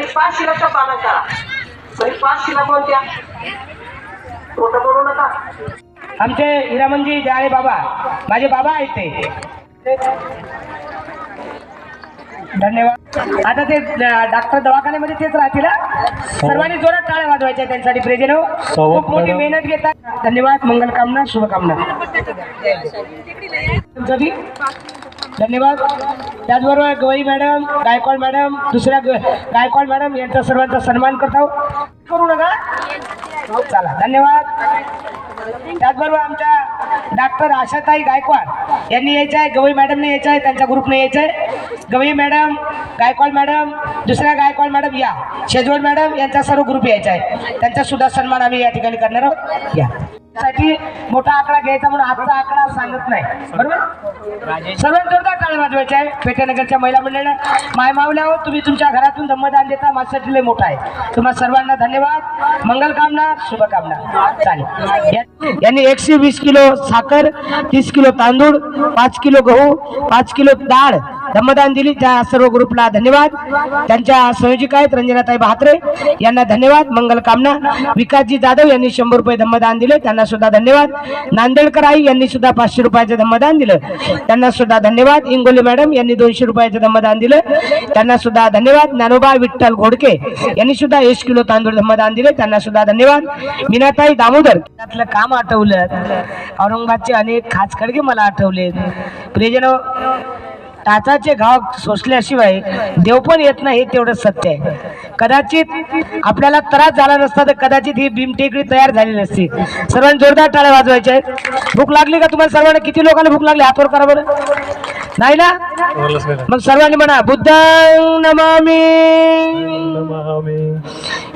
म्हणजे पाच शिलाच्या पाना करा. म्हणजे पाच शिला कोणत्या? खोटं बोलू नका. आमचे हिरामनजी जाळे बाबा माझे बाबा आहेत ते. धन्यवाद. आता ते डॉक्टर दवाखान्यामध्ये तेच राहतील हा? सर्वांनी जोरात टाळ्या वाजवायच्या त्यांच्यासाठी प्रेझेंट हो खूप मोठी मेहनत घेतात धन्यवाद मंगलकामना शुभकामना. धन्यवाद. त्याचबरोबर गवई मॅडम गायकवाड मॅडम दुसऱ्या ग- गायकवाड मॅडम यांचा सर्वांचा सन्मान करतो करू नका? हो, चला. धन्यवाद. त्याचबरोबर आमच्या डॉक्टर आशाताई गायकवाड यांनी यायचं आहे गवई मॅडमने यायचं आहे त्यांच्या ग्रुपने यायचं आहे गवई मॅडम गायकवाड मॅडम दुसऱ्या गायकवाड मॅडम या. शेजवड मॅडम यांचा सर्व ग्रुप यायचा आहे त्यांचा सुद्धा सन्मान आम्ही या ठिकाणी करणार आहोत. या. साठी मोठा आकडा घ्यायचा म्हणून आजचा आकडा सांगत नाही. बरोबर? सर्वात जोरदार टाळे वाजवायचे आहे. पेठेनगरच्या महिला मंडळाने माय मावल्या हो तुम्ही तुमच्या घरातून धम्मदान देता माझ्यासाठी लय मोठा आहे. तुम्हा सर्वांना धन्यवाद. मंगलकामना शुभकामना चालेल. यांनी एकशे वीस किलो साखर तीस किलो तांदूळ पाच किलो गहू पाच किलो डाळ धम्मदान दिली. त्या सर्व ग्रुपला धन्यवाद. त्यांच्या संयोजिका आहेत रंजनाताई बहात्रे. यांना धन्यवाद. मंगलकामना विकासजी जाधव यांनी शंभर रुपये धम्मदान दिले. त्यांना सुद्धा धन्यवाद. नांदेडकर आई यांनी सुद्धा पाचशे रुपयाचं धम्मदान दिलं. त्यांना सुद्धा धन्यवाद. इंगोली मॅडम यांनी दोनशे रुपयाचं धम्मदान दिलं. त्यांना सुद्धा धन्यवाद. ज्ञानोबा विठ्ठल घोडके यांनी सुद्धा एक किलो तांदूळ धम्मदान दिले. त्यांना सुद्धा धन्यवाद. मीनाताई दामोदर त्यातलं काम आठवलं. औरंगाबादचे अनेक खास खडगे मला आठवले. प्रियजन टाचाचे घाव सोसल्याशिवाय देव पण येत नाही हे तेवढं सत्य आहे. कदाचित आपल्याला त्रास झाला नसता तर कदाचित ही भीमटेकडी तयार झाली नसती. सर्वांनी जोरदार टाळ्या वाजवायच्या आहेत. भूक लागली का तुम्हाला सर्वांना? किती लोकांना भूक लागली? हातवर करा बरं. नाही ना? मग सर्वांनी म्हणा बुद्ध नमामी.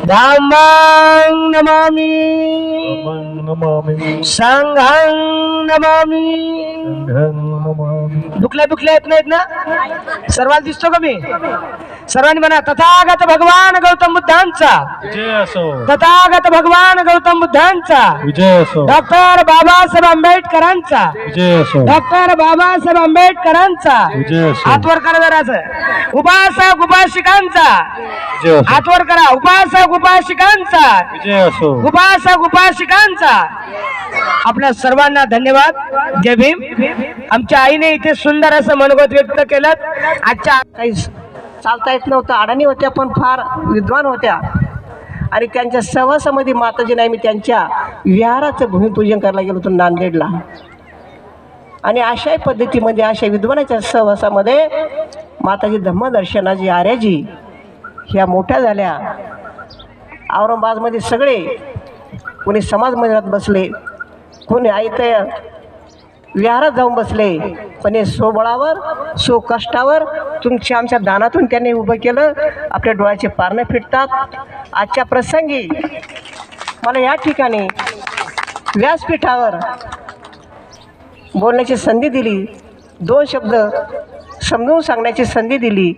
धामांग नमामी. संघांग नमामी. दुखल्या दुखल्या येत नाहीत ना? सर्वांना दिसतो का मी? सर्वांनी म्हणा तथागत भगवान गौतम बुद्धांचा. विजय असो. तथागत भगवान गौतम बुद्धांचा. विजय असो. डॉक्टर बाबासाहेब आंबेडकरांचा. विजय असो. डॉक्टर बाबासाहेब आंबेडकरांचा. विजय असो. हातवर करा जराचं उपासक उपासिकांचा. विजय असो. हातवर करा. उपासक उपासिकांचा. विजय असो. उपासक उपासिकांचा. आपल्या सर्वांना धन्यवाद. जय भीम. आमच्या आईने इथे सुंदर असं मनोगत व्यक्त केलं. आजच्या काही चालता येत नव्हतं. अडाणी होत्या पण फार विद्वान होत्या. आणि त्यांच्या सहवासामध्ये माताजी नाही मी त्यांच्या विहाराचं भूमिपूजन करायला गेलो होतो नांदेडला. आणि अशाही पद्धतीमध्ये अशा विद्वानाच्या सहवासामध्ये माताजी धम्मदर्शनाजी आर्याजी ह्या मोठ्या झाल्या. औरंगाबादमध्ये सगळे कोणी समाज मंदिरात बसले कोणी आयत विहारात जाऊन बसले. पण हे सोबळावर सो कष्टावर तुमच्या आमच्या दानातून त्यांनी उभं केलं. आपल्या डोळ्याचे पारणं फिटतात. आजच्या प्रसंगी मला या ठिकाणी व्यासपीठावर बोलण्याची संधी दिली. दोन शब्द समजून सांगण्याची संधी दिली.